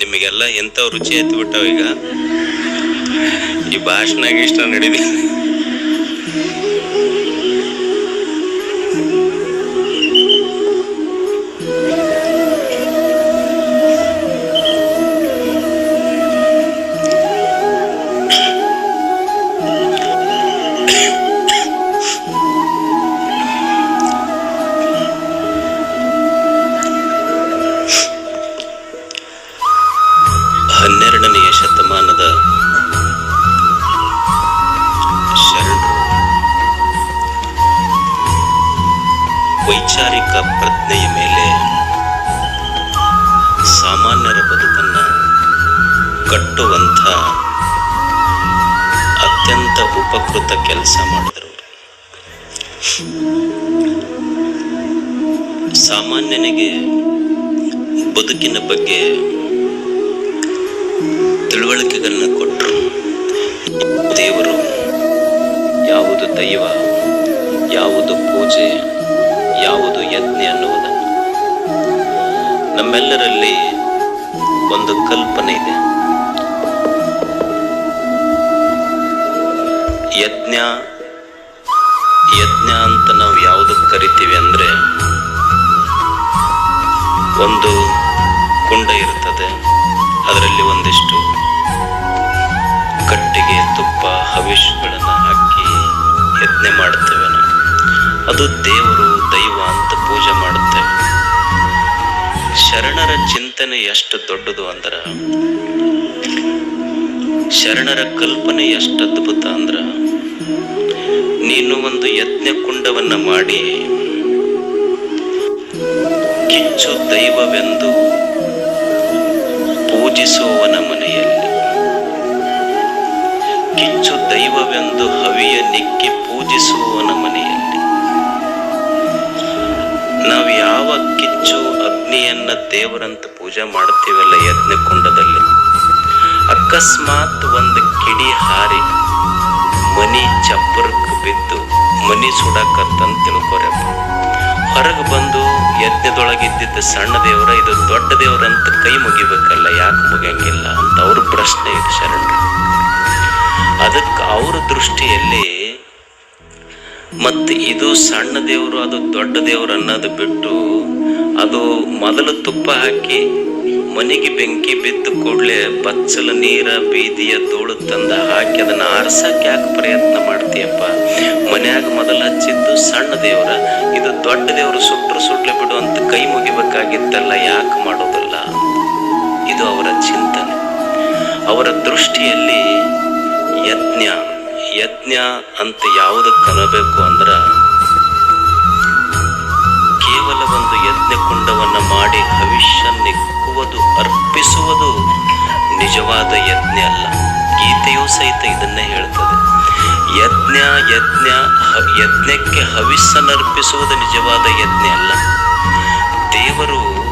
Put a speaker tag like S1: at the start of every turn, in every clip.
S1: ನಿಮಗೆಲ್ಲ ಎಂತ ರುಚಿ ಎತ್ತು ಬಿಟ್ಟಾವ ಈಗ ಈ ಭಾಷಣ ಇಷ್ಟ ನಡೀದಿ ಸಾಮಾನ್ಯರ ಬದುಕನ್ನು ಕಟ್ಟುವಂಥ ಅತ್ಯಂತ ಉಪಕೃತ ಕೆಲಸ ಮಾಡಿದರು ಸಾಮಾನ್ಯನಿಗೆ ಬದುಕಿನ ಬಗ್ಗೆ ತಿಳುವಳಿಕೆಗಳನ್ನು ಕೊಟ್ಟರು ದೇವರು ಯಾವುದು ದೈವ, ಯಾವುದು ಪೂಜೆ, ಯಾವುದು ಯಜ್ಞ ಅನ್ನುವುದನ್ನು ನಮ್ಮೆಲ್ಲರಲ್ಲಿ ಒಂದು ಕಲ್ಪನೆ ಇದೆ. ಯಜ್ಞ ಯಜ್ಞ ಅಂತ ನಾವು ಯಾವುದಕ್ಕೆ ಕರಿತೀವಿ ಅಂದ್ರೆ ಒಂದು ಕುಂಡ ಇರ್ತದೆ. ಅದರಲ್ಲಿ ಒಂದಿಷ್ಟು ಕಟ್ಟಿಗೆ, ತುಪ್ಪ, ಹವಿಷ್ಗಳನ್ನು ಹಾಕಿ ಯಜ್ಞ ಮಾಡ್ತೇವೆ ನಾವು. ಅದು ದೇವರು ದೈವ ಅಂತ ಪೂಜೆ ಮಾಡುತ್ತೇವೆ ಶರಣರ ಚಿಂತನೆ ಎಷ್ಟು ದೊಡ್ಡದು ಅಂದ್ರ? ಶರಣರ ಕಲ್ಪನೆ ಎಷ್ಟು ಅದ್ಭುತ ಅಂದ್ರ? ನೀನು ಒಂದು ಯಜ್ಞ ಕುಂಡವನ್ನ ಮಾಡಿ, ಕಿಚ್ಚು ದೈವವೆಂದು ಪೂಜಿಸುವವನ ಮನೆಯಲ್ಲಿ, ಕಿಚ್ಚು ದೈವವೆಂದು ಹವಿಯ ನಿಕ್ಕಿ ಪೂಜಿಸುವವನ ಮನೆಯಲ್ಲಿ. ನಾವು ಯಾವ ಕಿಚ್ಚು ಅಗ್ನಿಯನ್ನ ದೇವರಂತ ಪೂಜೆ ಮಾಡ್ತೀವಲ್ಲ ಯಜ್ಞ ಕುಂಡದಲ್ಲಿ? ಅಕಸ್ಮಾತ್ ಒಂದು ಕಿಡಿ ಹಾರಿ ಮನಿ ಚಪ್ಪರಕ್ಕೆ ಬಿದ್ದು ಮನಿ ಸುಡಾಕತ್ತಂತ ತಿಳ್ಕೊರಪ್ಪ ಹೊರಗೆ ಬಂದು ಯಜ್ಞದೊಳಗಿದ್ದಿದ್ದ ಸಣ್ಣ ದೇವರ, ಇದು ದೊಡ್ಡ ದೇವರಂತ ಕೈ ಮುಗಿಬೇಕಲ್ಲ, ಯಾಕೆ ಮುಗಿಯಂಗಿಲ್ಲ ಅಂತ ಅವ್ರ ಪ್ರಶ್ನೆ ಇದೆ ಶರಣರು. ಅದಕ್ಕೆ ಅವ್ರ ದೃಷ್ಟಿಯಲ್ಲಿ ಮತ್ತೆ ಇದು ಸಣ್ಣ ದೇವರು, ಅದು ದೊಡ್ಡ ದೇವರು ಅನ್ನೋದು ಬಿಟ್ಟು ಅದು ಮೊದಲು ತುಪ್ಪ ಹಾಕಿ ಮನೆಗೆ ಬೆಂಕಿ ಬಿದ್ದ ಕೂಡಲೇ ಬಚ್ಚಲ ನೀರ, ಬೀದಿಯ ಧೂಳು ತಂದ ಹಾಕಿ ಅದನ್ನ ಆರ್ಸಕ್ಕೆ ಯಾಕೆ ಪ್ರಯತ್ನ ಮಾಡ್ತೀಯಪ್ಪ? ಮನ್ಯಾಗ ಮೊದಲು ಹಚ್ಚಿದ್ದು ಸಣ್ಣ ದೇವರ, ಇದು ದೊಡ್ಡ ದೇವರು ಸುಟ್ಟರು ಸುಟ್ಲೆ ಬಿಡು ಅಂತ ಕೈ ಮುಗಿಬೇಕಾಗಿತ್ತಲ್ಲ, ಯಾಕೆ ಮಾಡೋದಲ್ಲ? ಇದು ಅವರ ಚಿಂತನೆ. ಅವರ ದೃಷ್ಟಿಯಲ್ಲಿ ಯಜ್ಞ. ಯಜ್ಞ ಅಂತ ಯಾವುದಕ್ಕೆ ಅನ್ನಬೇಕು ಅಂದ್ರ ಕೇವಲ ಒಂದು ಯಜ್ಞ ಕುಂಡವನ್ನ ಮಾಡಿ ಭವಿಷ್ಯ ನಿಕ್ಕುವುದು, ಅರ್ಪಿಸುವುದು ನಿಜವಾದ ಯಜ್ಞ ಅಲ್ಲ. ಗೀತೆಯೂ ಸಹಿತ ಇದನ್ನೇ ಹೇಳ್ತದೆ. ಯಜ್ಞ ಯಜ್ಞ ಯಜ್ಞಕ್ಕೆ ಹವಿಸ್ಸನ್ನರ್ಪಿಸುವುದು ನಿಜವಾದ ಯಜ್ಞ ಅಲ್ಲ. ದೇವರು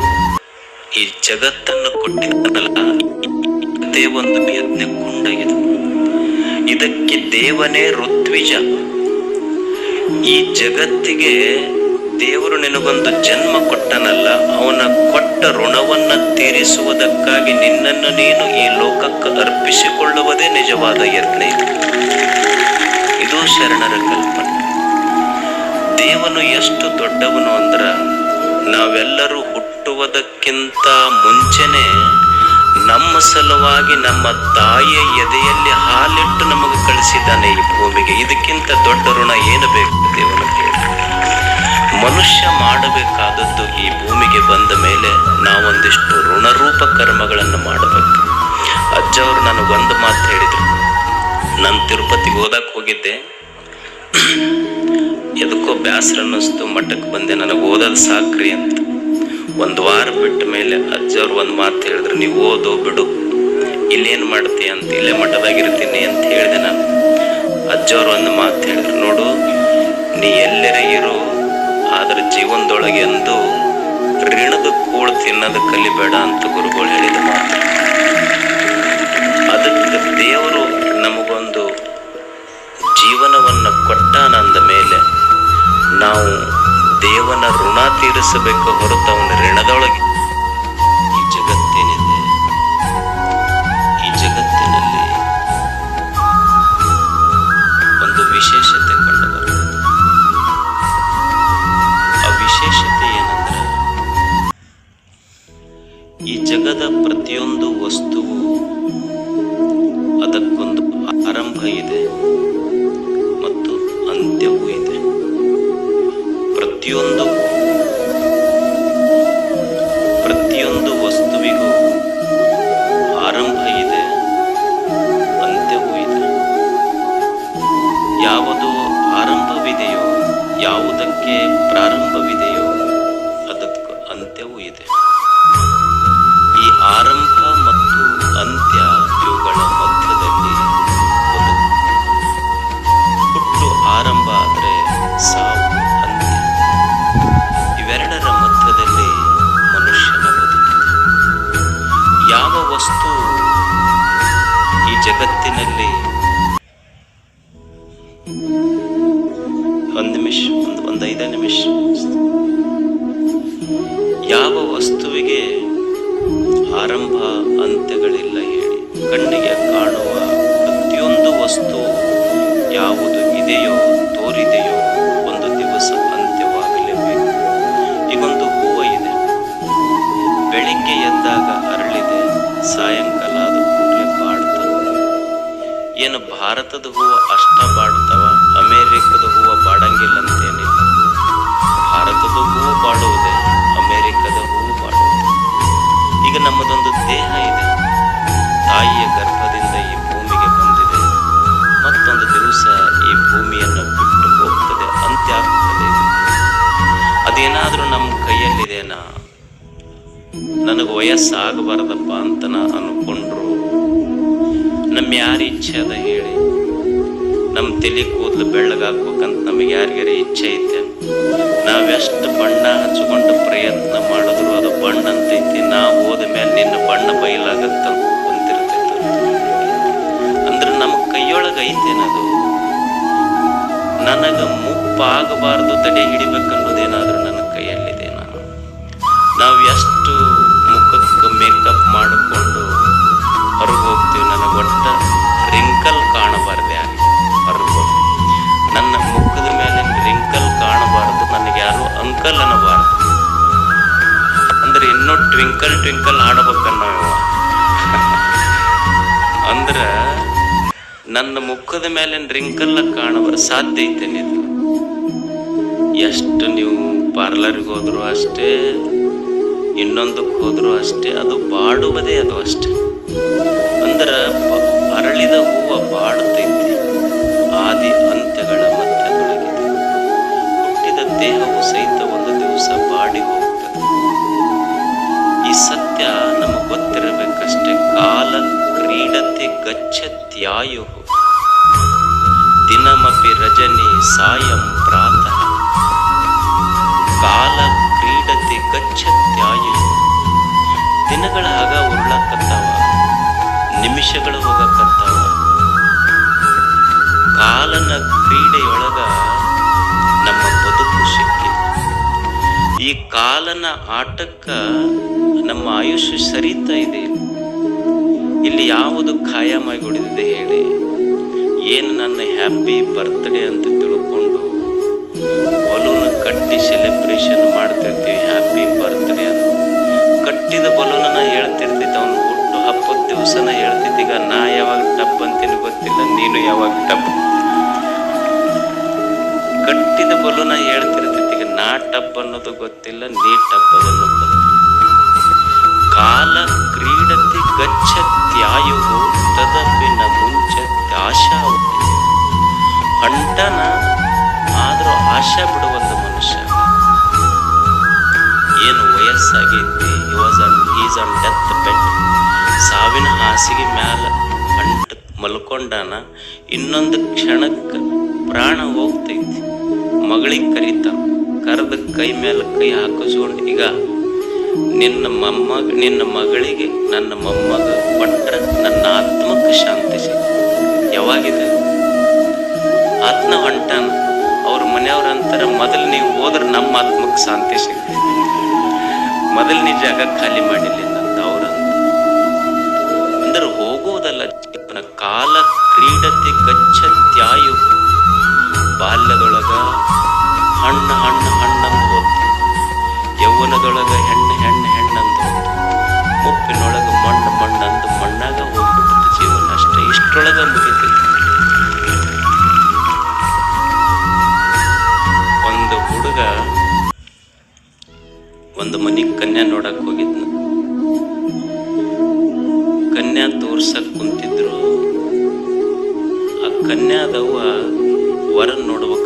S1: ಈ ಜಗತ್ತನ್ನು ಕೊಟ್ಟಿದ್ದಲ್ಲ ಒಂದು ಯಜ್ಞ ಕುಂಡ ಇದು. ಇದಕ್ಕೆ ದೇವನೇ ಋತ್ವಿಜ. ಈ ಜಗತ್ತಿಗೆ ದೇವರು ನಿನಗೊಂದು ಜನ್ಮ ಕೊಟ್ಟನಲ್ಲ, ಅವನ ಕೊಟ್ಟ ಋಣವನ್ನ ತೀರಿಸುವುದಕ್ಕಾಗಿ ನಿನ್ನನ್ನು ನೀನು ಈ ಲೋಕಕ್ಕೆ ಅರ್ಪಿಸಿಕೊಳ್ಳುವುದೇ ನಿಜವಾದ ಯತ್ನ ಇದು. ಇದು ಶರಣರ ಕಲ್ಪನೆ. ದೇವನು ಎಷ್ಟು ದೊಡ್ಡವನು ಅಂದ್ರ, ನಾವೆಲ್ಲರೂ ಹುಟ್ಟುವುದಕ್ಕಿಂತ ಮುಂಚೆನೆ ನಮ್ಮ ಸಲುವಾಗಿ ನಮ್ಮ ತಾಯಿಯ ಎದೆಯಲ್ಲಿ ಹಾಲಿಟ್ಟು ನಮಗೆ ಕಳಿಸಿದ್ದಾನೆ ಈ ಭೂಮಿಗೆ. ಇದಕ್ಕಿಂತ ದೊಡ್ಡ ಋಣ ಏನು ಬೇಕು ದೇವನ ಕೇಳಿ ಮನುಷ್ಯ ಮಾಡಬೇಕಾದದ್ದು ಈ ಭೂಮಿಗೆ ಬಂದ ಮೇಲೆ ನಾವೊಂದಿಷ್ಟು ಋಣರೂಪ ಕರ್ಮಗಳನ್ನು ಮಾಡಬೇಕು. ಅಜ್ಜವರು ಒಂದು ಮಾತು ಹೇಳಿದರು. ನಾನು ತಿರುಪತಿಗೆ ಓದಕ್ಕೆ ಹೋಗಿದ್ದೆ. ಎದಕ್ಕೋ ಬ್ಯಾಸರ ಅನ್ನಿಸ್ತು ಮಠಕ್ಕೆ ಬಂದೆ. ನನಗೆ ಓದೋದು ಸಾಕ್ರಿ ಅಂತ. ಒಂದು ವಾರ ಬಿಟ್ಟ ಮೇಲೆ ಅಜ್ಜವ್ರು ಒಂದು ಮಾತು ಹೇಳಿದ್ರು, ನೀವು ಓದು, ಬಿಡು. ಇಲ್ಲೇನು ಮಾಡ್ತೀಯ ಅಂತ ಇಲ್ಲೇ ಮಠದಾಗಿರ್ತೀನಿ ಅಂತ ಹೇಳಿದೆ ನಾನು. ಅಜ್ಜವ್ರು ಒಂದು ಮಾತು ಹೇಳಿದ್ರು, ನೋಡು, ನೀ ಎಲ್ಲರೇ ಇರು, ಆದ್ರ ಜೀವನದೊಳಗೆ ಎಂದು ಋಣದ ಕೂಳು ತಿನ್ನೋದು ಕಲಿಬೇಡ ಅಂತ ಗುರುಗಳು ಹೇಳಿದ ಮಾತು. ಅದಕ್ಕೆ ದೇವರು ನಮಗೊಂದು ಜೀವನವನ್ನು ಕೊಟ್ಟಾನಂದ ಮೇಲೆ ನಾವು ದೇವನ ಋಣ ತೀರಿಸಬೇಕು ಹೊರತು ಅವನ ಋಣದೊಳಗೆ ಏನು ಭಾರತದ ಹೂವು ಅಷ್ಟ ಬಾಡ್ತವ ಅಮೇರಿಕದ ಹೂವು ಬಾಡಂಗಿಲ್ಲ ಅಂತೇನಿಲ್ಲ ಭಾರತದ ಹೂವು ಬಾಡುವುದೇ, ಅಮೇರಿಕದ ಹೂವು ಬಾಡುವುದು. ಈಗ ನಮ್ಮದೊಂದು ದೇಹ ಇದೆ. ತಾಯಿಯ ಗರ್ಭದಿಂದ ಈ ಭೂಮಿಗೆ ಬಂದಿದೆ. ಮತ್ತೊಂದು ದಿವಸ ಈ ಭೂಮಿಯನ್ನು ಬಿಟ್ಟು ಹೋಗ್ತದೆ ಅಂತ್ಯ ಆಗ್ತದೆ ಅದೇನಾದರೂ ನಮ್ಮ ಕೈಯಲ್ಲಿದೆನಾ? ನನಗೆ ವಯಸ್ಸಾಗಬಾರ್ದಪ್ಪ ಅಂತ ನಾ ಅನ್ಕೊಂಡ್ರು ನಮ್ಮ ಯಾರ ಇಚ್ಛೆ ಅದ ಹೇಳಿ. ನಮ್ಮ ತಲೆ ಕೂದಲು ಬೆಳ್ಳಗಾಕ್ಬೇಕಂತ ನಮಗೆ ಯಾರಿಗಾರ ಇಚ್ಛೆ ಐತೆ. ನಾವೆಷ್ಟು ಬಣ್ಣ ಹಚ್ಕೊಂಡು ಪ್ರಯತ್ನ ಮಾಡಿದ್ರು ಅದು ಬಣ್ಣ ಅಂತೈತಿ ನಾವು ಹೋದ ಮೇಲೆ ನಿನ್ನ ಬಣ್ಣ ಬಯಲಾಗತ್ತ ಬಂದಿರ್ತೈತೆ ಅಂದ್ರೆ ನಮ್ಮ ಕೈಯೊಳಗೆ ಐತೇನದು? ನನಗೆ ಮುಪ್ಪಾಗಬಾರ್ದು ತಡೆ ಹಿಡಿಬೇಕನ್ನೋದೇನಾದ್ರೂ ನನ್ನ ಕೈಯಲ್ಲಿದೆ ನಾನು. ನಾವು ಎಷ್ಟು ಮುಖಕ್ಕೆ ಮೇಕಪ್ ಮಾಡಿಕೊಂಡು ಅಂಕಲ್ ಅನ್ನಬಾರ್ದು ಅಂದ್ರೆ ಇನ್ನೂ ಟ್ವಿಂಕಲ್ ಟ್ವಿಂಕಲ್ ಆಡ್ಬೇಕನ್ನೋ ಅಂದ್ರ ನನ್ನ ಮುಖದ ಮೇಲೆ ರಿಂಕಲ್ ಕಾಣುವ ಸಾಧ್ಯ ಐತೆ ಎಷ್ಟು ನೀವು ಪಾರ್ಲರ್ಗೆ ಹೋದ್ರು ಅಷ್ಟೇ ಇನ್ನೊಂದಕ್ಕೆ ಹೋದ್ರು ಅಷ್ಟೇ, ಅದು ಬಾಡುವುದೇ ಅದು ಅಷ್ಟೇ. ಅಂದ್ರೆ ಅರಳಿದ ಹೂವು ಬಾಡುತ್ತೈತಿ ಆದಿ ಬಾಡಿ ಹೋಗ್ತದೆ ಈ ಸತ್ಯ ನಮಗೆ ಗೊತ್ತಿರಬೇಕಷ್ಟೇ, ಕಾಲ ಕ್ರೀಡತೆ ಗಚ್ಚತ್ಯಾಯು ದಿನಮಪಿ ರಜನಿ ಸಾಯಂ ಪ್ರಾತಃ. ಕಾಲ ಕ್ರೀಡತೆ ಗಚ್ಚತ್ಯಾಯು ದಿನಗಳ ಆಗ ಉರುಳಕತ್ತಾವ, ನಿಮಿಷಗಳು ಹೋಗಕತ್ತಾವ. ಕಾಲನ ಕ್ರೀಡೆಯೊಳಗ ಈ ಕಾಲನ ಆಟಕ್ಕ ನಮ್ಮ ಆಯುಷ್ ಸರಿತಾ ಇದೆ. ಇಲ್ಲಿ ಯಾವುದು ಖಾಯಮಾಗಿ ಉಳಿದಿದೆ ಹೇಳಿ. ಏನು ನನ್ನ ಹ್ಯಾಪಿ ಬರ್ತ್ಡೇ ಅಂತ ತಿಳ್ಕೊಂಡು ಬಲೂನ್ ಕಟ್ಟಿ ಸೆಲೆಬ್ರೇಷನ್ ಮಾಡ್ತಿರ್ತೀವಿ. ಹ್ಯಾಪಿ ಬರ್ತ್ಡೇ ಅಂತ. ಕಟ್ಟಿದ ಬಲೂನನ್ನ ಹೇಳ್ತಿರ್ತೈತೆ ಅವನು. ಹುಟ್ಟು ಹಬ್ಬದ ದಿವಸನ ಹೇಳ್ತಿದ್ದೀಗ ನಾ ಯಾವಾಗ ಟಪ್ ಅಂತೀನಿ ಗೊತ್ತಿಲ್ಲ. ನೀನು ಯಾವಾಗ ಟಪ್ ಕಟ್ಟಿದ ಬಲೂನ ಹೇಳ್ತಿರ್ತೈತಿ ಈಗ ನಾ ಟಬ್ ಅನ್ನೋದು ಗೊತ್ತಿಲ್ಲ, ನೀ ಟಬ್ ಅನ್ನೋದು ಕಾಲ ಕ್ರೀಡತಿ ಗಚ್ಚತ್ಯಾಯು ತದಪಿನ ಆಗ್ತೈತಿ ಹಂಟನ ಆದರೂ ಆಶಾ ಬಿಡುವಂತ ಮನುಷ್ಯ. ಏನು ವಯಸ್ಸಾಗೈತಿ was on is on death bed ಸಾವಿನ ಹಾಸಿಗೆ ಮ್ಯಾಲ ಅಂಟ ಮಲ್ಕೊಂಡಾನ, ಇನ್ನೊಂದು ಕ್ಷಣಕ್ಕೆ ಪ್ರಾಣ ಹೋಗ್ತೈತಿ. ಮಗಳಿಗೆ ಕರೀತ ಕರೆದ ಕೈ ಮೇಲೆ ಕೈ ಹಾಕಿಸ್ಕೊಂಡು ಈಗ ನಿನ್ನ ಮೊಮ್ಮಗ ನಿನ್ನ ಮಗಳಿಗೆ, ನನ್ನ ಮೊಮ್ಮಗ ಪಟ್ಟರೆ ನನ್ನ ಆತ್ಮಕ್ಕೆ ಶಾಂತಿ ಸಿಗ್ತದೆ ಯಾವಾಗಿದೆ? ಆತ್ಮ ಹೊಂಟಾನ, ಅವ್ರ ಮನೆಯವ್ರ ಅಂತಾರೆ ಮೊದಲು ನೀವು ಹೋದ್ರೆ ನಮ್ಮ ಆತ್ಮಕ್ಕೆ ಶಾಂತಿ ಸಿಗ್ತದೆ ಮೊದಲು ನೀ ಜಾಗ ಖಾಲಿ ಮಾಡಿಲ್ಲ ಅಂತ ಅವ್ರಂತ ಅಂದ್ರೆ ಹೋಗೋದಲ್ಲ ಜೀವನ, ಕಾಲ, ಕ್ರೀಡತೆ ಗಚ್ಚತ್ಯಾಯು ಬಾಲ್ಯದೊಳಗ ಕನ್ಯಾ ನೋಡಕ್ ಹೋಗಿದ್ನ. ಕನ್ಯಾ ತೋರ್ಸಕ್ ಕುಂತಿದ್ರು. ಆ ಕನ್ಯಾದವ್ವ ವರನ್ ನೋಡ್ಬೇಕಂತ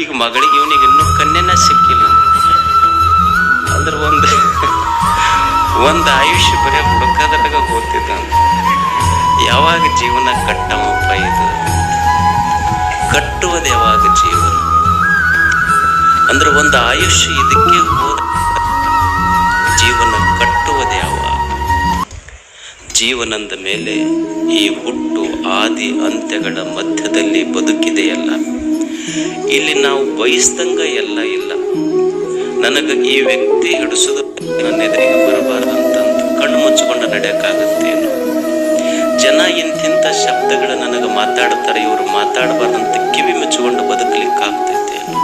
S1: ಈಗ ಮಗಳಿಗೆ ಇವನಿಗೆ ಇನ್ನೂ ಕನ್ಯನ ಸಿಕ್ಕಿಲ್ಲ. ಅಂದ್ರೆ ಒಂದು ಒಂದು ಆಯುಷ್ಯ ಬರೀ ಹುಡುಕದಾಗ ಹೋಗ್ತಿದ್ದ ಯಾವಾಗ ಜೀವನ ಕಟ್ಟಮಪ್ಪ ಇದು? ಕಟ್ಟುವುದು ಯಾವಾಗ ಜೀವನ? ಅಂದ್ರೆ ಒಂದು ಆಯುಷ್ಯ ಇದಕ್ಕೆ ಹೋದ ಜೀವನ ಕಟ್ಟುವುದು ಯಾವಾಗ? ಜೀವನದ ಮೇಲೆ ಈ ಹುಟ್ಟು ಆದಿ ಅಂತ್ಯಗಳ ಮಧ್ಯದಲ್ಲಿ ಬದುಕಿದೆಯಲ್ಲ. ಇಲ್ಲಿ ನಾವು ಬಯಸ್ದಂಗ ಎಲ್ಲ ಇಲ್ಲ. ನನಗೆ ಈ ವ್ಯಕ್ತಿ ಹಿಡಿಸೋದು ನನ್ನ ಎದುರಿಗೆ ಬರಬಾರ್ದಂತ ಕಣ್ಣು ಮುಚ್ಚಿಕೊಂಡು ನಡೆಯಕ್ಕಾಗತ್ತೇನು ಜನ ಇಂತಿಂಥ ಶಬ್ದಗಳು ನನಗೆ ಮಾತಾಡ್ತಾರೆ, ಇವರು ಮಾತಾಡಬಾರ್ದಂತ ಕಿವಿ ಮುಚ್ಚಿಕೊಂಡು ಬದುಕಲಿಕ್ಕಾಗ್ತೈತೇನು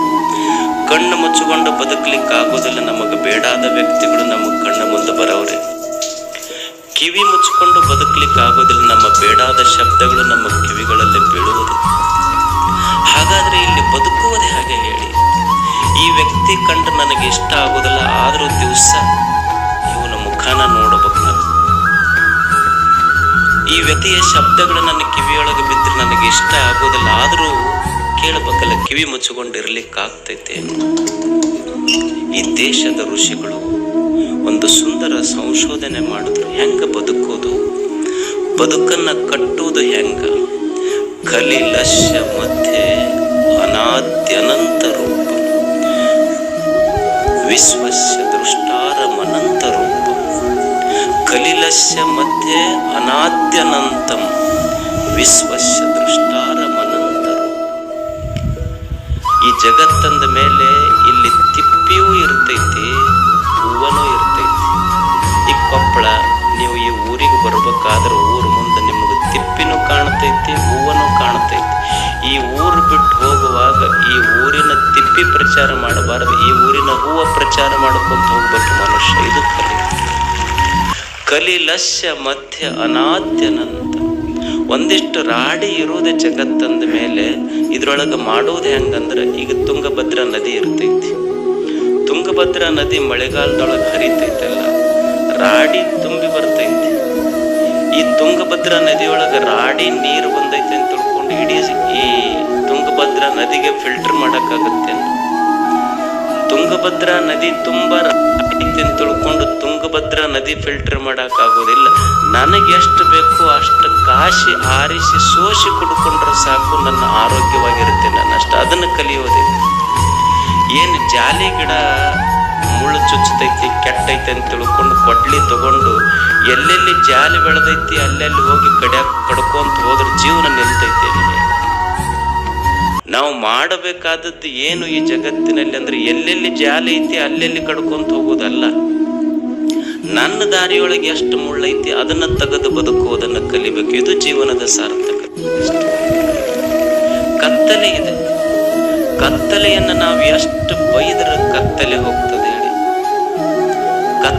S1: ಕಣ್ಣು ಮುಚ್ಚಿಕೊಂಡು ಬದುಕಲಿಕ್ಕಾಗೋದಿಲ್ಲ ನಮಗೆ, ಬೇಡಾದ ವ್ಯಕ್ತಿಗಳು ನಮ್ಮ ಕಣ್ಣ ಮುಂದೆ ಬರೋರೆ ಕಿವಿ ಮುಚ್ಚಿಕೊಂಡು ಬದುಕಲಿಕ್ಕೆ ಆಗೋದಿಲ್ಲ ನಮ್ಮ ಬೇಡಾದ ಶಬ್ದಗಳು ನಮ್ಮ ಕಿವಿಗಳಲ್ಲಿ ಬೀಳುವುದು ಹಾಗಾದ್ರೆ ಇಲ್ಲಿ ಬದುಕುವುದೇ ಹಾಗೆ ಹೇಳಿ. ಈ ವ್ಯಕ್ತಿ ಕಂಡು ನನಗೆ ಇಷ್ಟ ಆಗೋದಿಲ್ಲ ಆದರೂ ದಿವಸ ಇವನ ಮುಖಾನ ನೋಡಬೇಕು. ನಾನು ಈ ವ್ಯಕ್ತಿಯ ಶಬ್ದಗಳು ನನ್ನ ಕಿವಿಯೊಳಗೆ ಬಿದ್ದರೆ ನನಗೆ ಇಷ್ಟ ಆಗೋದಿಲ್ಲ ಆದರೂ ಕೇಳಬೇಕಲ್ಲ, ಕಿವಿ ಮುಚ್ಚಿಕೊಂಡಿರಲಿಕ್ಕಾಗ್ತೈತೆ. ಈ ದೇಶದ ಋಷಿಗಳು ಒಂದು ಸುಂದರ ಸಂಶೋಧನೆ ಮಾಡಿದ್ರು, ಹೆಂಗ ಬದುಕೋದು ಬದುಕನ್ನು ಕಟ್ಟುವುದು ಹೆಂಗ? ಕಲಿಲಶ್ಯ ಮಧ್ಯೆ ಅನಾದ್ಯನಂತ ರೂಪ ವಿಶ್ವಸ್ಯ ದೃಷ್ಟಾರಮನಂತ ರೂಪ ಕಲಿಲಸ್ಯ ಮಧ್ಯೆ ಅನಾದ್ಯನಂತಂ. ವಿಶ್ವಸ್ಯ ದೃಷ್ಟಾರಮನಂತ ಈ ಜಗತ್ತಂದ ಮೇಲೆ ಇಲ್ಲಿ ತಿಪ್ಪಿಯೂ ಇರ್ತೈತಿ, ಹೂವನೂ ಇರ್ತೈತಿ. ಈ ಕೊಪ್ಪಳ, ನೀವು ಈ ಊರಿಗೆ ಬರ್ಬೇಕಾದ್ರೆ ಊರು ಮುಂದೆ ನಿಮಗೆ ತಿಪ್ಪಿನೂ ಕಾಣ್ತೈತಿ ಹೂವನು ಕಾಣ್ತೈತಿ ಈ ಊರು ಬಿಟ್ಟು ಹೋಗುವಾಗ ಈ ಊರಿನ ತಿಪ್ಪಿ ಪ್ರಚಾರ ಮಾಡಬಾರದು, ಈ ಊರಿನ ಹೂವ ಪ್ರಚಾರ ಮಾಡ್ಕೊಂತ ಹೋಗ್ಬೇಕು ಮನುಷ್ಯ. ಇದು ಕಲಿ. ಕಲಿಲಸ್ಯ ಮಧ್ಯ ಅನಾದ್ಯನಂತ. ಒಂದಿಷ್ಟು ರಾಡಿ ಇರುವುದೇ ಜಗತ್ತಂದ ಮೇಲೆ, ಇದ್ರೊಳಗೆ ಮಾಡೋದು ಹೆಂಗಂದ್ರೆ ಈಗ ತುಂಗಭದ್ರಾ ನದಿ ಇರ್ತೈತಿ. ತುಂಗಭದ್ರಾ ನದಿ ಮಳೆಗಾಲದೊಳಗೆ ಹರಿತೈತಲ್ಲ, ರಾಡಿ ತುಂಬಿ ಈ ತುಂಗಭದ್ರಾ ನದಿಯೊಳಗೆ ರಾಡಿ ನೀರು ಬಂದೈತೆ ಅಂತ ತಿಳ್ಕೊಂಡು ಇಡೀ ಈ ತುಂಗಭದ್ರಾ ನದಿಗೆ ಫಿಲ್ಟರ್ ಮಾಡೋಕ್ಕಾಗತ್ತೆ ತುಂಗಭದ್ರಾ ನದಿ ತುಂಬಾ ಐತೆ ಅಂತ ತಿಳ್ಕೊಂಡು ತುಂಗಭದ್ರಾ ನದಿ ಫಿಲ್ಟರ್ ಮಾಡೋಕ್ಕಾಗೋದಿಲ್ಲ. ನನಗೆ ಎಷ್ಟು ಬೇಕು ಅಷ್ಟು ಕಾಶಿ ಆರಿಸಿ ಸೋಸಿ ಕುಡ್ಕೊಂಡ್ರೆ ಸಾಕು ನನ್ನ ಆರೋಗ್ಯವಾಗಿರುತ್ತೆ ನಾನು ಅಷ್ಟು ಅದನ್ನು ಕಲಿಯೋದಿಲ್ಲ ಏನು ಜಾಲಿ ಗಿಡ ಮುಳ್ಳು ಚುಚ್ಚತೈತಿ, ಕೆಟ್ಟೈತೆ ಅಂತ ತಿಳ್ಕೊಂಡು ಕೊಡ್ಲಿ ತಗೊಂಡು ಎಲ್ಲೆಲ್ಲಿ ಜಾಲಿ ಬೆಳೆದೈತಿ ಅಲ್ಲೆಲ್ಲಿ ಹೋಗಿ ಕಡೆ ಕಡ್ಕೊಂತ ಹೋದ್ರೆ ಜೀವನ ನಿಲ್ತೈತಿ. ನಾವು ಮಾಡಬೇಕಾದದ್ದು ಏನು ಈ ಜಗತ್ತಿನಲ್ಲಿ ಅಂದ್ರೆ ಎಲ್ಲೆಲ್ಲಿ ಜಾಲಿ ಐತಿ ಅಲ್ಲೆಲ್ಲಿ ಕಡ್ಕೊಂತ ಹೋಗೋದಲ್ಲ. ನನ್ನ ದಾರಿಯೊಳಗೆ ಎಷ್ಟು ಮುಳ್ಳೈತಿ ಅದನ್ನ ತೆಗೆದು ಬದುಕುವುದನ್ನು ಕಲಿಬೇಕು. ಇದು ಜೀವನದ ಸಾರ್ಥಕ. ಕತ್ತಲೆ ಇದೆ. ಕತ್ತಲೆಯನ್ನು ನಾವು ಎಷ್ಟು ಬೈದ್ರೆ ಕತ್ತಲೆ ಹೋಗ್ತದೆ.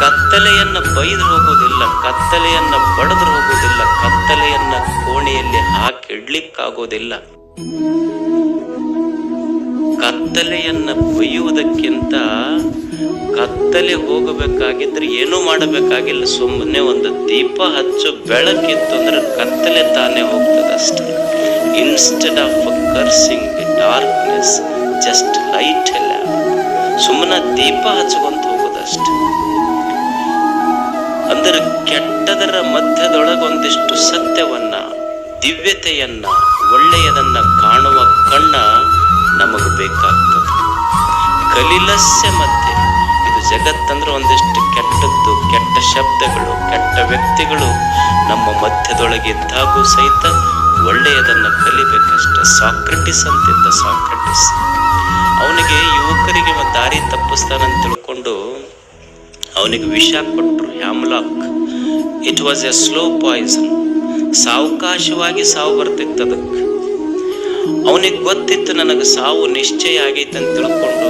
S1: ಕತ್ತಲೆಯನ್ನ ಬೈದು ಹೋಗೋದಿಲ್ಲ, ಕತ್ತಲೆಯನ್ನು ಬಡದ್ರು ಹೋಗೋದಿಲ್ಲ, ಕತ್ತಲೆಯನ್ನ ಕೋಣೆಯಲ್ಲಿ ಹಾಕಿಡ್ಲಿಕ್ಕಾಗೋದಿಲ್ಲ ಕತ್ತಲೆಯನ್ನ ಬೈಯುವುದಕ್ಕಿಂತ ಕತ್ತಲೆ ಹೋಗಬೇಕಾಗಿದ್ರೆ ಏನೂ ಮಾಡಬೇಕಾಗಿಲ್ಲ. ಸುಮ್ಮನೆ ಒಂದು ದೀಪ ಹಚ್ಚು, ಬೆಳಕಿತ್ತು ಅಂದ್ರೆ ಕತ್ತಲೆ ತಾನೇ ಹೋಗ್ತದಷ್ಟೆ instead of cursing the darkness just light ಎಲ್ಲ ಸುಮ್ಮನೆ ದೀಪ ಹಚ್ಕೊಂತ ಹೋಗೋದಷ್ಟೆ. ಅಂದರೆ ಕೆಟ್ಟದರ ಮಧ್ಯದೊಳಗೊಂದಿಷ್ಟು ಸತ್ಯವನ್ನ, ದಿವ್ಯತೆಯನ್ನ, ಒಳ್ಳೆಯದನ್ನ ಕಾಣುವ ಕಣ್ಣ ನಮಗೆ ಬೇಕಾಗ್ತದೆ. ಕಲಿಲಸ್ಯ ಮಧ್ಯೆ ಇದು ಜಗತ್ತಂದ್ರೆ ಒಂದಿಷ್ಟು ಕೆಟ್ಟದ್ದು, ಕೆಟ್ಟ ಶಬ್ದಗಳು, ಕೆಟ್ಟ ವ್ಯಕ್ತಿಗಳು ನಮ್ಮ ಮಧ್ಯದೊಳಗೆ ಇದ್ದಾಗೂ ಸಹಿತ ಒಳ್ಳೆಯದನ್ನ ಕಲಿಬೇಕಷ್ಟೆ. ಸಾಕ್ರಟಿಸ್ ಅಂತಿದ್ದ ಸಾಕ್ರಟಿಸ್. ಅವನಿಗೆ ಯುವಕರಿಗೆ ದಾರಿ ತಪ್ಪಿಸ್ತಾನಂತ ತಿಳ್ಕೊಂಡು ಅವನಿಗೆ ವಿಷ ಕೊಟ್ಟರು hemlock it was a slow poison ಸಾವಕಾಶವಾಗಿ ಸಾವು ಬರ್ತಿತ್ತು ಅದಕ್ಕೆ. ಅವನಿಗೆ ಗೊತ್ತಿತ್ತು ನನಗೆ ಸಾವು ನಿಶ್ಚಯ ಆಗೈತೆ ಅಂತ ತಿಳ್ಕೊಂಡು,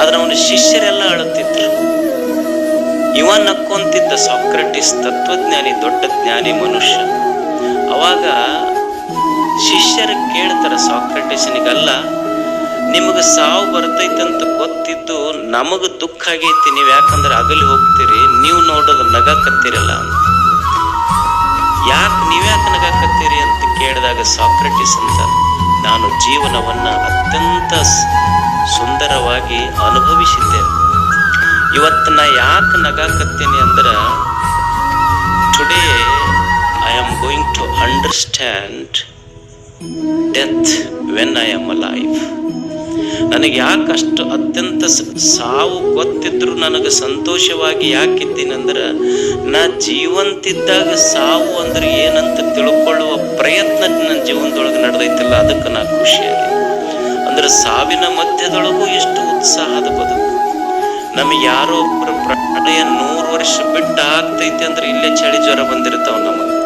S1: ಆದ್ರೆ ಅವನ ಶಿಷ್ಯರೆಲ್ಲ ಅಳುತ್ತಿದ್ರು ಇವ ನಕ್ಕೊಂತಿದ್ದ ಸಾಕ್ರೆಟಿಸ್ ತತ್ವಜ್ಞಾನಿ, ದೊಡ್ಡ ಜ್ಞಾನಿ ಮನುಷ್ಯ. ಅವಾಗ ಶಿಷ್ಯರು ಕೇಳ್ತಾರೆ ಸಾಕ್ರೆಟಿಸ್ನಿಗಲ್ಲ ನಿಮಗೆ ಸಾವು ಬರ್ತೈತೆ ಅಂತ ಗೊತ್ತಿದ್ದು ನಮಗೆ ದುಃಖ ಆಗೈತಿ. ನೀವು ಯಾಕಂದ್ರೆ ಅಗಲಿ ಹೋಗ್ತೀರಿ, ನೀವು ನೋಡೋದು ನಗಾಕತ್ತೀರಲ್ಲ ಅಂತ. ಯಾಕೆ ನೀವ್ಯಾಕೆ ನಗಾಕತ್ತೀರಿ ಅಂತ ಕೇಳಿದಾಗ ಸಾಕ್ರೆಟಿಸ್ ಅಂತ, ನಾನು ಜೀವನವನ್ನ ಅತ್ಯಂತ ಸುಂದರವಾಗಿ ಅನುಭವಿಸಿದ್ದೆ. ಇವತ್ತು ನಾ ಯಾಕೆ ನಗಾಕತ್ತೀನಿ ಅಂದ್ರೆ today I am going to understand death when I am alive ನನಗೆ ಯಾಕೆ ಅಷ್ಟು ಅತ್ಯಂತ ಸಾವು ಗೊತ್ತಿದ್ರು ನನಗೆ ಸಂತೋಷವಾಗಿ ಯಾಕಿದ್ದೀನಿ ಅಂದ್ರೆ ನಾ ಜೀವಂತಿದ್ದಾಗ ಸಾವು ಅಂದ್ರೆ ಏನಂತ ತಿಳ್ಕೊಳ್ಳುವ ಪ್ರಯತ್ನ ನನ್ನ ಜೀವನದೊಳಗೆ ನಡೆದೈತಿಲ್ಲ, ಅದಕ್ಕೆ ನಾ ಖುಷಿಯಾಗಿ. ಅಂದ್ರೆ ಸಾವಿನ ಮಧ್ಯದೊಳಗೂ ಎಷ್ಟು ಉತ್ಸಾಹದ ಬದುಕು. ನಮಗೆ ಯಾರೋ ಒಬ್ಬರ ಪ್ರಾಣಯ ನೂರು ವರ್ಷ ಬಿಟ್ಟು ಆಗ್ತೈತಿ ಅಂದ್ರೆ ಇಲ್ಲೇ ಚಳಿ ಜ್ವರ ಬಂದಿರ್ತಾವ ನಮಗೆ.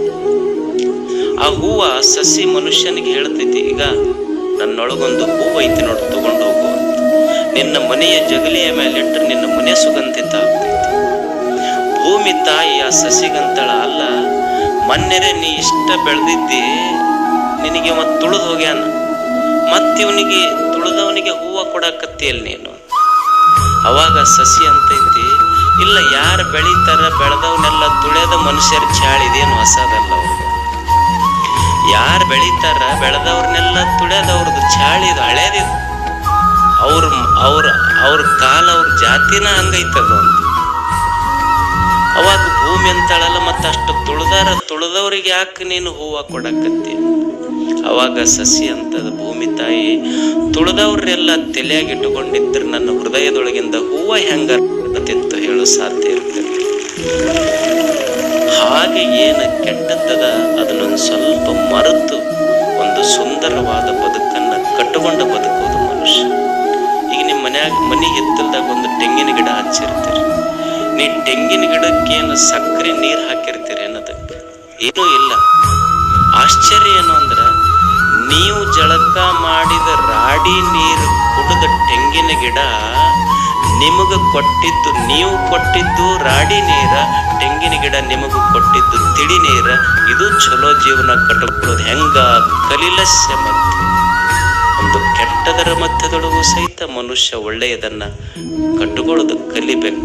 S1: ಆ ಹೂವ ಸಸಿ ಮನುಷ್ಯನಿಗೆ ಹೇಳ್ತೈತಿ, ಈಗ ನನ್ನೊಳಗೊಂದು ಹೂವು ಐತಿ ನೋಡಿ, ತಗೊಂಡು ಹೋಗು ನಿನ್ನ ಮನೆಯ ಜಗಲಿಯ ಮೇಲೆ ಇಟ್ಟರೆ ನಿನ್ನ ಮನೆ ಸುಗಂಧಿತ ಆಗ್ತೈತಿ. ಭೂಮಿ ತಾಯಿ ಆ ಸಸಿಗಂತಳ, ಅಲ್ಲ, ಮೊನ್ನೆರೆ ನೀ ಇಷ್ಟ ಬೆಳೆದಿದ್ದಿ, ನಿನಗೆ ಮತ್ತೆ ತುಳಿದು ಹೋಗ್ಯಾನ. ಮತ್ತಿವನಿಗೆ ತುಳಿದವನಿಗೆ ಹೂವ ಕೊಡಕತ್ತಿಯಲ್ಲ ನೀನು. ಅವಾಗ ಸಸಿ ಅಂತೈತಿ, ಇಲ್ಲ, ಯಾರು ಬೆಳೀತಾರ ಬೆಳೆದವನ್ನೆಲ್ಲ ತುಳಿಯದ ಮನುಷ್ಯರ ಚಾಳಿದೇನು ಹೊಸದಲ್ಲ ಅವ್ರಿಗೆ. ಯಾರು ಬೆಳಿತಾರ, ಬೆಳೆದವ್ರನ್ನೆಲ್ಲ ತುಳಿಯೋದವ್ರದ್ದು ಚಾಳಿ ಇದು, ಹಳೇದಿದು. ಅವ್ರ ಅವ್ರ ಅವ್ರ ಕಾಲ, ಅವ್ರ ಜಾತಿನ ಹಂಗೈತದ ಅಂತ. ಅವಾಗ ಭೂಮಿ ಅಂತಾಳಲ್ಲ ಮತ್ತೆ ಅಷ್ಟು ತುಳಿದಾರ, ತುಳಿದವ್ರಿಗೆ ಯಾಕೆ ನೀನು ಹೂವು ಕೊಡಕತ್ತಿ? ಅವಾಗ ಸಸಿ ಅಂತದ ಭೂಮಿ ತಾಯಿ ತುಳಿದವ್ರೆಲ್ಲ ತಲೆಯಾಗಿ ಇಟ್ಟುಕೊಂಡಿದ್ರೆ ನನ್ನ ಹೃದಯದೊಳಗಿಂದ ಹೂವು ಹೆಂಗ ಹೇಳು ಸಾಧ್ಯ ಇರ್ತದೆ. ಹಾಗೆ ಏನು ಕೆಟ್ಟದ್ದದ, ಅದನ್ನೊಂದು ಸ್ವಲ್ಪ ಮರೆತು ಒಂದು ಸುಂದರವಾದ ಬದುಕನ್ನು ಕಟ್ಟಿಕೊಂಡು ಬದುಕೋದು ಮನುಷ್ಯ. ಈಗ ನಿಮ್ಮ ಮನ್ಯಾಗ, ಮನೆ ಎತ್ತಲ್ದಾಗ ಒಂದು ತೆಂಗಿನ ಗಿಡ ಹಚ್ಚಿರ್ತೀರಿ. ನೀ ತೆಂಗಿನ ಗಿಡಕ್ಕೇನು ಸಕ್ಕರೆ ನೀರು ಹಾಕಿರ್ತೀರಿ ಅನ್ನೋದಕ್ಕೆ ಏನೂ ಇಲ್ಲ. ಆಶ್ಚರ್ಯ ಏನು ಅಂದ್ರೆ, ನೀವು ಜಳಕ ಮಾಡಿದ ರಾಡಿ ನೀರು ಕುಡಿದ ತೆಂಗಿನ ಗಿಡ ನಿಮಗೆ ಕೊಟ್ಟಿದ್ದು ನೀವು ಕೊಟ್ಟಿದ್ದು ರಾಡಿ ನೀರ, ತೆಂಗಿನ ಗಿಡ ನಿಮಗೆ ಕೊಟ್ಟಿದ್ದು ತಿಳಿ ನೀರ. ಇದು ಚಲೋ ಜೀವನ ಕಟ್ಟಿಕೊಳ್ಳೋದು ಹೆಂಗ ಕಲಿಲಸ್ಯ ಮಧ್ಯೆ ಒಂದು ಕೆಟ್ಟದರ ಮಧ್ಯದೊಳಗೂ ಸಹಿತ ಮನುಷ್ಯ ಒಳ್ಳೆಯದನ್ನ ಕಟ್ಟುಕೊಳ್ಳೋದು ಕಲಿಬೇಕು.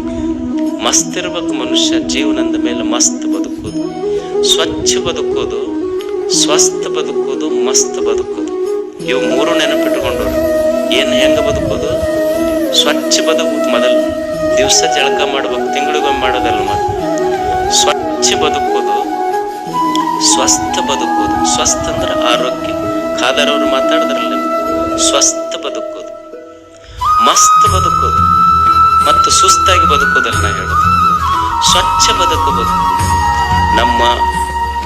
S1: ಮಸ್ತ್ ಇರ್ಬೇಕು ಮನುಷ್ಯ. ಜೀವನದ ಮೇಲೆ ಮಸ್ತ್ ಬದುಕೋದು ಸ್ವಚ್ಛ ಬದುಕೋದು ಸ್ವಸ್ಥ ಬದುಕೋದು ಮಸ್ತ್ ಬದುಕೋದು ಇವು ಮೂರು ನೆನಪಿಟ್ಟುಕೊಂಡವ್ರು ಏನು ಹೆಂಗ ಬದುಕೋದು ಸ್ವಚ್ಛ ಬದುಕು ಮೊದಲು. ದಿವಸ ಜಳಕ ಮಾಡ್ಬೇಕು, ತಿಂಗಳಿಗೊಮ್ಮೆ ಮಾಡೋದಲ್ಲ ಸ್ವಚ್ಛ ಬದುಕೋದು, ಸ್ವಸ್ಥ ಬದುಕೋದು. ಸ್ವಸ್ಥ ಅಂದ್ರೆ ಆರೋಗ್ಯ. ಖಾದರ್ ಅವರು ಮಾತಾಡಿದ್ರಲ್ಲ ಸ್ವಸ್ಥ ಬದುಕೋದು. ಮಸ್ತ್ ಬದುಕೋದು. ಮತ್ತು ಸುಸ್ತಾಗಿ ಬದುಕೋದಲ್ಲ ನಾ ಹೇಳೋದು. ಸ್ವಚ್ಛ ಬದುಕಬಹುದು ನಮ್ಮ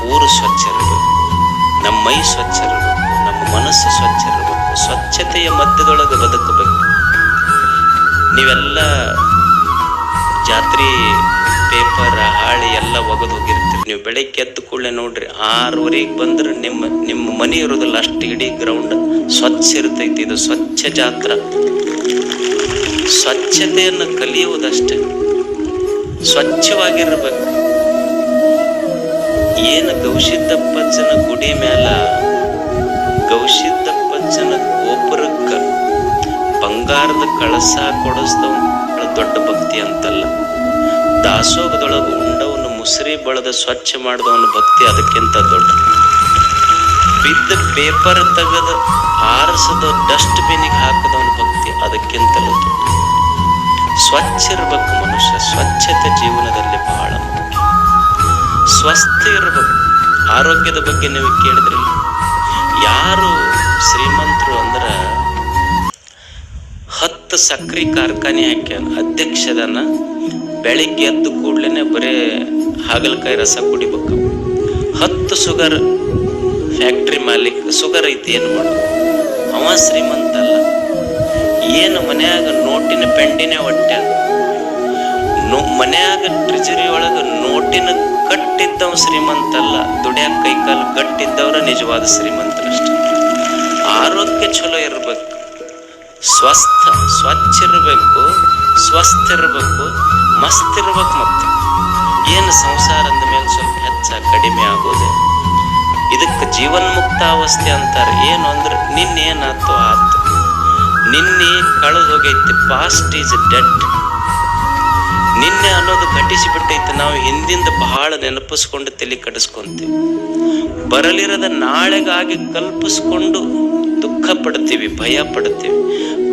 S1: ಊರು ಸ್ವಚ್ಛ ಇರಬೇಕು. ನಮ್ಮ ಮೈ ಸ್ವಚ್ಛ ಇರಬೇಕು. ನಮ್ಮ ಮನಸ್ಸು ಸ್ವಚ್ಛ ಇರಬೇಕು. ಸ್ವಚ್ಛತೆಯ ಮಧ್ಯದೊಳಗೆ ಬದುಕಬೇಕು. ನೀವೆಲ್ಲ ಜಾತ್ರೆ ಪೇಪರ್ ಹಾಳಿ ಎಲ್ಲ ಒಗೆದು ಹೋಗಿರ್ತೀರಿ. ನೀವು ಬೆಳಗ್ಗೆ ಎದ್ದ ಕೂಡಲೇ ನೋಡ್ರಿ ಆರೂವರೆಗೆ ಬಂದ್ರೆ ನಿಮ್ಮ ನಿಮ್ಮ ಮನೆ ಇರೋದಿಲ್ಲ ಅಷ್ಟು ಇಡೀ ಗ್ರೌಂಡ್ ಸ್ವಚ್ಛ ಇರ್ತೈತಿ. ಇದು ಸ್ವಚ್ಛ ಜಾತ್ರ. ಸ್ವಚ್ಛತೆಯನ್ನು ಕಲಿಯುವುದಷ್ಟೇ ಸ್ವಚ್ಛವಾಗಿರ್ಬೇಕು. ಏನು ಗೌಶಿದ್ದಪ್ಪಜ್ಜನ ಗುಡಿ ಮ್ಯಾಲ ಕಳಸ ಕೊಡಿಸ್ದವ್ ದೊಡ್ಡ ಭಕ್ತಿ ಅಂತಲ್ಲ. ದಾಸೋಗದೊಳಗ ಉಂಡವನು ಮುಸ್ರಿ ಬಳದ ಸ್ವಚ್ಛ ಮಾಡಿದವನ ಭಕ್ತಿ ಅದಕ್ಕಿಂತ ದೊಡ್ಡ. ಬಿದ್ದ ಪೇಪರ್ ತೆಗೆದ ಆರಿಸದ ಡಸ್ಟ್ ಬಿನ್ನಿಗೆ ಹಾಕದವನ ಭಕ್ತಿ ಅದಕ್ಕಿಂತಲೂ ದೊಡ್ಡ. ಸ್ವಚ್ಛ ಇರ್ಬೇಕು ಮನುಷ್ಯ, ಸ್ವಚ್ಛತೆ ಜೀವನದಲ್ಲಿ ಬಹಳ ಮುಖ್ಯ. ಸ್ವಸ್ಥ ಇರಬೇಕು, ಆರೋಗ್ಯದ ಬಗ್ಗೆ ನೀವು ಕೇಳಿದ್ರಿ. ಯಾರು ಶ್ರೀಮಂತರು ಅಂದ್ರ ಹತ್ತು ಸಕ್ಕರೆ ಕಾರ್ಖಾನೆ ಹಾಕ್ಯಾನ. ಅಧ್ಯಕ್ಷದನ ಬೆಳಿಗ್ಗೆ ಎದ್ದು ಕೂಡ್ಲೇನೆ ಬರೇ ಹಾಗಲಕಾಯಿ ರಸ ಕುಡಿಬೇಕು. ಹತ್ತು ಸುಗರ್ ಫ್ಯಾಕ್ಟ್ರಿ ಮಾಲೀಕ ಸುಗರ್ ಐತಿ, ಏನು ಮಾಡು ಅವ ಶ್ರೀಮಂತ ಅಲ್ಲ. ಏನು ಮನ್ಯಾಗ ನೋಟಿನ ಪೆಂಡಿನೇ ಹೊಟ್ಟೆ? ಮನ್ಯಾಗ ಟ್ರಿಜರಿ ಒಳಗೆ ನೋಟಿನ ಕಟ್ಟಿದ್ದವ ಶ್ರೀಮಂತ ಅಲ್ಲ. ದುಡ್ಯಾಕ ಕೈಕಾಲು ಕಟ್ಟಿದ್ದವರ ನಿಜವಾದ ಶ್ರೀಮಂತರಷ್ಟೇ. ಆರೋಗ್ಯ ಚಲೋ ಇರ್ಬೇಕು. ಸ್ವಸ್ಥ ಸ್ವಚ್ಛ ಇರಬೇಕು ಸ್ವಸ್ಥ ಇರಬೇಕು ಮಸ್ತ್ ಇರ್ಬೇಕು ಮತ್ತೆ. ಏನು ಸಂಸಾರ ಅಂದ ಮೇಲೆ ಸ್ವಲ್ಪ ಹೆಚ್ಚ ಕಡಿಮೆ ಆಗೋದೆ? ಇದಕ್ಕೆ ಜೀವನ್ಮುಕ್ತಾವಸ್ಥೆ ಅಂತಾರೆ. ಏನು ಅಂದ್ರೆ ನಿನ್ನೇನಾಯ್ತು ಆತು ನಿನ್ನೆ ಕಳೆದು ಹೋಗೈತಿ ಪಾಸ್ಟ್ ಈಸ್ ಡೆಡ್ ನಿನ್ನೆ ಅನ್ನೋದು ಘಟಿಸಿ ಬಿಟ್ಟೈತಿ ನಾವು ಹಿಂದಿಂದ ಬಹಳ ನೆನಪಿಸ್ಕೊಂಡು ತಲೆ ಕಡಿಸ್ಕೊಂತೀವಿ. ಬರಲಿರದ ನಾಳೆಗಾಗಿ ಕಲ್ಪಿಸ್ಕೊಂಡು ದುಃಖ ಪಡ್ತೀವಿ, ಭಯ ಪಡ್ತೀವಿ.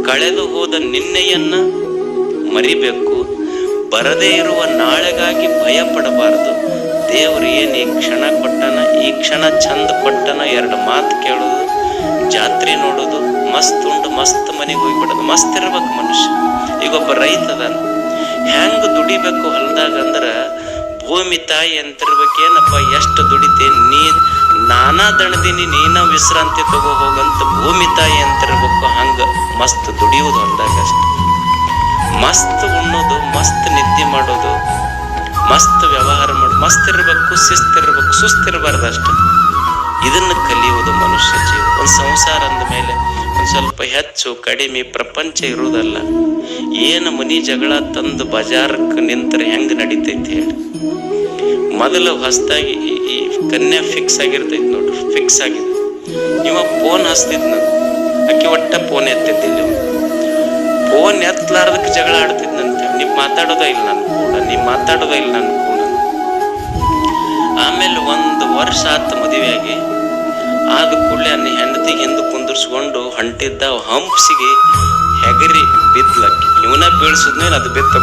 S1: ಕಳೆದು ಹೋದ ನಿನ್ನೆಯನ್ನ ಮರಿಬೇಕು, ಬರದೇ ಇರುವ ನಾಳೆಗಾಗಿ ಭಯ ಪಡಬಾರದು ದೇವರು ಏನು ಈ ಕ್ಷಣ ಕೊಟ್ಟನ, ಈ ಕ್ಷಣ ಚಂದ ಕೊಟ್ಟನ ಎರಡು ಮಾತು ಕೇಳೋದು, ಜಾತ್ರೆ ನೋಡೋದು, ಮಸ್ತ್ ಉಂಡು, ಮಸ್ತ್ ಮನೆಗೆ ಹೋಗ್ಬಿಡೋದು, ಮಸ್ತ್ ಇರ್ಬೇಕು ಮನುಷ್ಯ. ಈಗ ಒಬ್ಬ ರೈತ ಅದಾನ. ಹೆಂಗ್ ದುಡಿಬೇಕು ಹೊಲದಾಗ ಅಂದ್ರ, ಭೂಮಿ ತಾಯಿ ಅಂತಿರ್ಬೇಕೇನಪ್ಪ, ಎಷ್ಟು ದುಡಿತೇನೆ ನೀ ನಾನಾ ದಣದಿನಿ ನೀನ ವಿಶ್ರಾಂತಿ ತಗೋ ಹೋಗಂತ ಭೂಮಿ ತಾಯಿ ಅಂತಿರ್ಬೇಕು, ಹಂಗ ಮಸ್ತ್ ದುಡಿಯೋದು ಅಂದಾಗ ಅಷ್ಟೆ. ಮಸ್ತ್ ಉಣ್ಣೋದು, ಮಸ್ತ್ ನಿದ್ದೆ ಮಾಡೋದು, ಮಸ್ತ್ ವ್ಯವಹಾರ ಮಾಡಿ, ಮಸ್ತ್ ಇರ್ಬೇಕು ಶಿಸ್ತಿರ್ಬೇಕು ಸುಸ್ತಿರ್ಬಾರ್ದು ಅಷ್ಟೆ. ಇದನ್ನು ಕಲಿಯುವುದು ಮನುಷ್ಯ ಜೀವ. ಒಂದು ಸಂಸಾರ ಅಂದ ಮೇಲೆ ಒಂದು ಸ್ವಲ್ಪ ಹೆಚ್ಚು, ಕಡಿಮೆ ಪ್ರಪಂಚ ಇರುವುದಲ್ಲ. ಏನು ಮನಿ ಜಗಳ ತಂದು ಬಜಾರಕ್ಕೆ ನಿಂತರೆ ಹೆಂಗೆ ನಡೀತೈತಿ ಹೇಳಿ. ಮೊದಲು ಹೊಸದಾಗಿ ಕನ್ಯಾ ಫಿಕ್ಸ್ ಆಗಿರ್ತೈತಿ ನೋಡ್ರಿ ಫಿಕ್ಸ್ ಆಗಿದೆ. ಇವ ಫೋನ್ ನಾನು ಆಕೆ ಒಟ್ಟ ಫೋನ್ ಎತ್ತಿದ್ದಿಲ್ಲ ಫೋನ್ ಎತ್ತಲಾರ್ದಕ್ಕೆ ಜಗಳ ಆಡ್ತಿದ್ನಂತೆ ನೀವು ಮಾತಾಡೋದ ಇಲ್ಲ ನನ್ನ ಕೂಡ, ನೀವು ಮಾತಾಡೋದ ಇಲ್ಲ ನನ್ನ ಕೂಡ. ಆಮೇಲೆ ಒಂದು ವರ್ಷ ಆತ ಮದುವೆಯಾಗಿ. ಆದ ಕೂಡಲೇ ಅನ್ನ ಹೆಂಡತಿ ಹಿಂದೆ ಕುಂದಿರ್ಸ್ಕೊಂಡು ಹೊಂಟಿದ್ದ ಹಂಪ್ಸಿಗೆ ಹೆಗರಿ ಬಿದ್ಲಕ್ಕಿ ಇವನ ಬೀಳ್ಸಿದ್ಮೇಲೆ ಅದು ಬಿತ್ತ